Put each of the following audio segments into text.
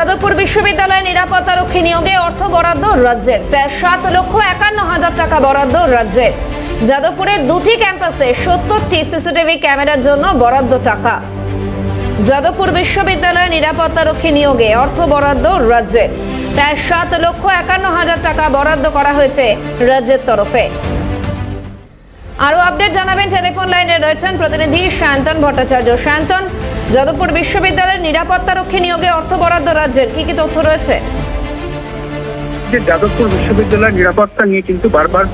যাদবপুর বিশ্ববিদ্যালয়ে নিরাপত্তারক্ষী নিয়োগে অর্থ বরাদ্দ রাজ্যের প্রায় সাত লক্ষ একান্ন হাজার টাকা বরাদ্দ রাজ্যের যাদবপুরের দুটি ক্যাম্পাসে সত্তরটি সিসিটিভি ক্যামেরার জন্য বরাদ্দ টাকা। যাদবপুর বিশ্ববিদ্যালয়ে নিরাপত্তারক্ষী নিয়োগে অর্থ বরাদ্দ রাজ্যের প্রায় সাত লক্ষ একান্ন হাজার টাকা বরাদ্দ করা হয়েছে রাজ্যের তরফে। আরও আপডেট জানাবেন টেলিফোন লাইনে রয়েছেন প্রতিনিধি সায়ন্তন ভট্টাচার্য। সায়ন্তন যাদবপুর বিশ্ববিদ্যালয়ের নিরাপত্তা রক্ষী নিয়োগে অর্থ বরাদ্দ রাজ্যের কি কি তথ্য রয়েছে? যে যাদবপুর বিশ্ববিদ্যালয়ের নিরাপত্তা নিয়ে কিন্তু বারবার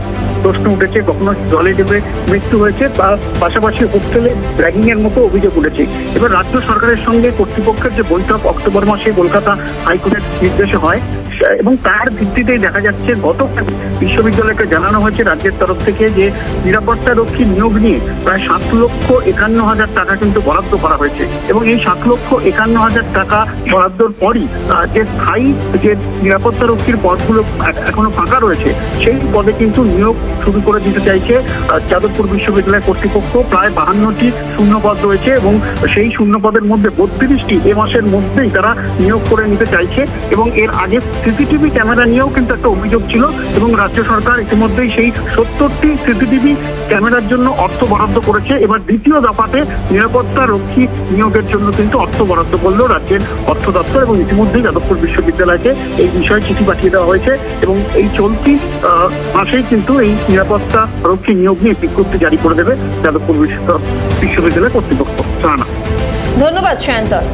প্রশ্ন উঠেছে, কখনো জলে ডুবে মৃত্যু হয়েছে বা পাশাপাশি হোস্টেলে র্যাগিং এর মতো অভিযোগ উঠেছে। এবার রাজ্য সরকারের সঙ্গে কর্তৃপক্ষের যে বৈঠক অক্টোবর মাসে কলকাতা হাইকোর্টের নির্দেশে হয় এবং তার ভিত্তিতেই দেখা যাচ্ছে গতকাল বিশ্ববিদ্যালয়কে জানানো হয়েছে রাজ্যের তরফ থেকে যে নিরাপত্তা রক্ষী নিয়োগ নিয়ে প্রায় সাত লক্ষ একান্ন হাজার টাকা কিন্তু বরাদ্দ করা হয়েছে। এবং এই সাত লক্ষ একান্ন হাজার টাকা বরাদ্দর পরই যে স্থায়ী যে নিরাপত্তা রক্ষীর পদগুলো এখনও ফাঁকা রয়েছে, সেই পদে কিন্তু নিয়োগ শুরু করে দিতে চাইছে যাদবপুর বিশ্ববিদ্যালয় কর্তৃপক্ষ। প্রায় বাহান্নটি শূন্যপদ রয়েছে এবং সেই শূন্যপদের মধ্যে বত্রিশটি এ মাসের মধ্যেই তারা নিয়োগ করে নিতে চাইছে এবং এর আগে সিসিটিভি ক্যামেরা নিয়েও কিন্তু একটা অভিযোগ ছিল এবং রাজ্য সরকার ইতিমধ্যেই সেই সত্তরটি সিসিটিভি ক্যামেরার জন্য অর্থ বরাদ্দ করেছে। এবার দ্বিতীয় দফাতে নিরাপত্তা রক্ষী নিয়োগের জন্য কিন্তু অর্থ বরাদ্দ করল রাজ্যের অর্থ দপ্তর এবং ইতিমধ্যেই যাদবপুর বিশ্ববিদ্যালয়কে এই বিষয়ে চিঠি পাঠিয়ে দেওয়া হয়েছে এবং এই চলতি মাসেই কিন্তু এই নিরাপত্তা রক্ষী নিয়োগ নিয়ে বিজ্ঞপ্তি জারি করে দেবে যাদবপুর বিশ্ব- বিশ্ববিদ্যালয় কর্তৃপক্ষ। ধন্যবাদ সায়ন্তন